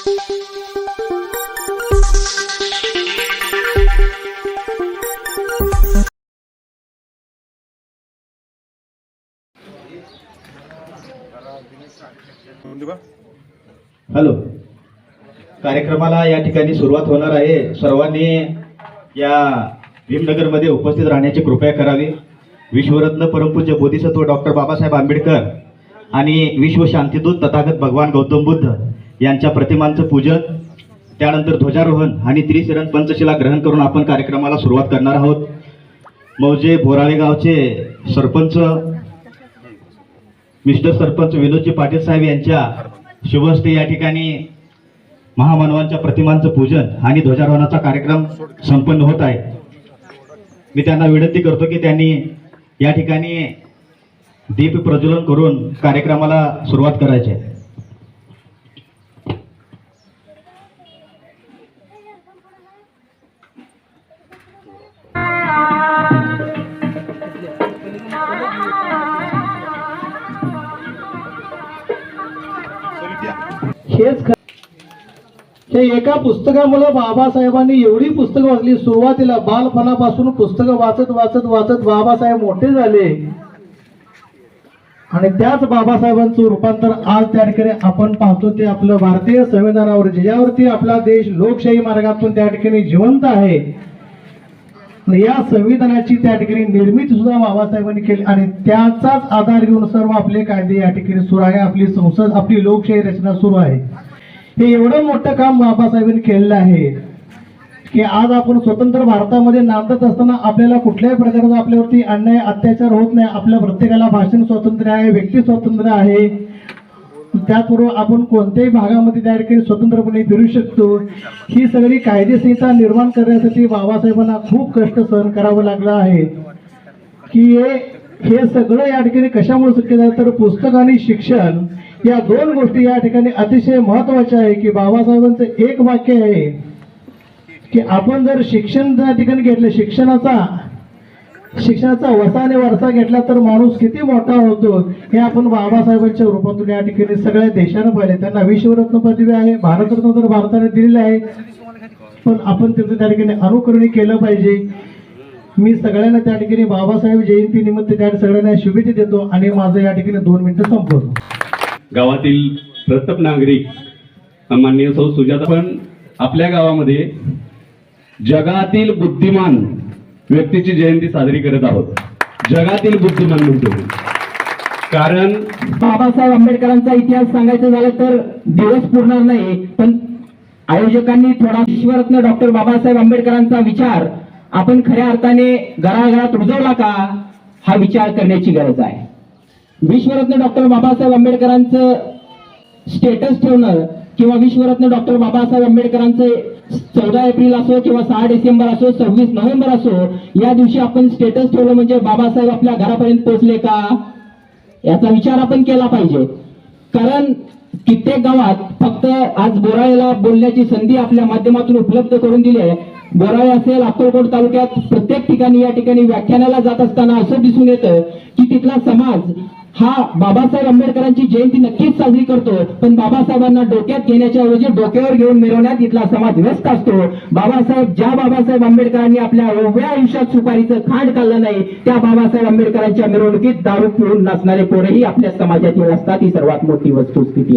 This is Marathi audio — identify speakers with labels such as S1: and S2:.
S1: हॅलो. कार्यक्रमाला या ठिकाणी सुरुवात होणार आहे. सर्वांनी या भीमनगरमध्ये उपस्थित राहण्याची कृपया करावी. विश्वरत्न परमपूज्य बोधिसत्व डॉक्टर बाबासाहेब आंबेडकर आणि विश्व शांतीदूत तथागत भगवान गौतम बुद्ध. यांच्या प्रतिमांचं पूजन त्यानंतर ध्वजारोहण आणि त्रिशरण पंचशिला ग्रहण करून आपण कार्यक्रमाला सुरुवात करणार आहोत. मौजे बोराळे गावचे सरपंच मिस्टर सरपंच विनोदजी पाटील साहेब यांच्या शुभहस्ते या ठिकाणी महामानवांच्या प्रतिमांचं पूजन आणि ध्वजारोहणाचा कार्यक्रम संपन्न होत आहे. मी त्यांना विनंती करतो की त्यांनी या ठिकाणी दीप प्रज्वलन करून कार्यक्रमाला सुरुवात करायची आहे.
S2: हेच हे एका पुस्तकामुळे बाबासाहेबांनी एवढी पुस्तकं वाचली. सुरुवातीला बालपणापासून पुस्तकं वाचत वाचत वाचत बाबासाहेब मोठे झाले. आणि त्याच बाबासाहेबांचं रूपांतर आज त्या ठिकाणी आपण पाहतो. ते आपलं भारतीय संविधानावर ज्यावरती आपला देश लोकशाही मार्गातून त्या ठिकाणी जिवंत आहे. या संविधानाची त्या ठिकाणी निर्मिती सुद्धा बाबासाहेबांनी केली आणि त्याचाच आधार घेऊन सर्व आपले कायदे या ठिकाणी सुरू आहे. आपली संसद आपली लोकशाही रचना सुरू आहे. हे एवढं मोठं काम बाबासाहेबांनी केलेलं आहे की आज आपण स्वतंत्र भारतामध्ये नांदत असताना आपल्याला कुठल्याही प्रकारचा आपल्यावरती अन्याय अत्याचार होत नाही. आपल्या प्रत्येकाला भाषण स्वातंत्र्य आहे व्यक्ती स्वातंत्र्य आहे. त्याचबरोबर आपण कोणत्याही भागामध्ये त्या ठिकाणी स्वतंत्रपणे फिरू शकतो. ही सगळी कायदेसंहिता निर्माण करण्यासाठी बाबासाहेबांना खूप कष्ट सहन करावं लागलं आहे. की हे हे सगळं या ठिकाणी कशामुळे शक्य झालं तर पुस्तक आणि शिक्षण या दोन गोष्टी या ठिकाणी अतिशय महत्त्वाच्या आहे की बाबासाहेबांचं एक वाक्य आहे की आपण जर शिक्षण त्या ठिकाणी घेतलं शिक्षणाचा शिक्षणाचा वसा आणि वारसा घेतला तर माणूस किती मोठा होतो? हे आपण बाबासाहेबांच्या रूपातून या ठिकाणी सगळ्या देशानं पाहिले त्यांना विश्वरत्न पदवी आहे भारतरत्न तर भारताने दिलेलं आहे. पण आपण त्याचं त्या ठिकाणी अनुकरण केलं पाहिजे. मी सगळ्यांना त्या ठिकाणी बाबासाहेब जयंती निमित्त त्या सगळ्यांना शुभेच्छा देतो आणि माझं या ठिकाणी दोन मिनिटं संपवतो.
S3: गावातील प्रत्येक नागरिक सन्मान्य सौ सुजाता पण आपल्या गावामध्ये जगातील बुद्धिमान व्यक्तीची जयंती साजरी करत आहोत. जगातील बुद्धिमान म्हणतो. कारण
S4: बाबासाहेब आंबेडकरांचा इतिहास सांगायचं झालं तर दिवस पुरणार नाही पण आयोजकांनी थोडा विश्वरत्न डॉक्टर बाबासाहेब आंबेडकरांचा विचार आपण खऱ्या अर्थाने घराघरात रुजवला का हा विचार करण्याची गरज आहे. विश्वरत्न डॉक्टर बाबासाहेब आंबेडकरांचं स्टेटस ठेवणं किंवा विश्वरत्न डॉक्टर बाबासाहेब आंबेडकरांचं चौदा एप्रिल असो किंवा सहा डिसेंबर असो सव्वीस नोव्हेंबर असो या दिवशी आपण स्टेटस ठेवलं म्हणजे बाबासाहेब आपल्या घरापर्यंत पोहोचले का? याचा विचार आपण केला पाहिजे. कारण कित्येक गावात फक्त आज बोराळेला बोलण्याची संधी आपल्या माध्यमातून उपलब्ध करून दिली आहे. बोराळे असेल अक्कलकोट तालुक्यात प्रत्येक ठिकाणी या ठिकाणी व्याख्यानाला जात असताना असं दिसून येतं की तिथला समाज हा बाबासाहेब आंबेडकरांची जयंती नक्कीच साजरी करतो. पण बाबासाहेबांना डोक्यात घेण्याच्या ऐवजी डोक्यावर घेऊन मिरवण्यात इथला समाज व्यस्त असतो. बाबासाहेब ज्या बाबासाहेब आंबेडकरांनी आपल्या उभ्या आयुष्यात सुपारीचं खांड काढलं नाही त्या बाबासाहेब आंबेडकरांच्या मिरवणुकीत दारू पिऊन नसणारे पोरही आपल्या समाजातील असतात ही सर्वात मोठी वस्तुस्थिती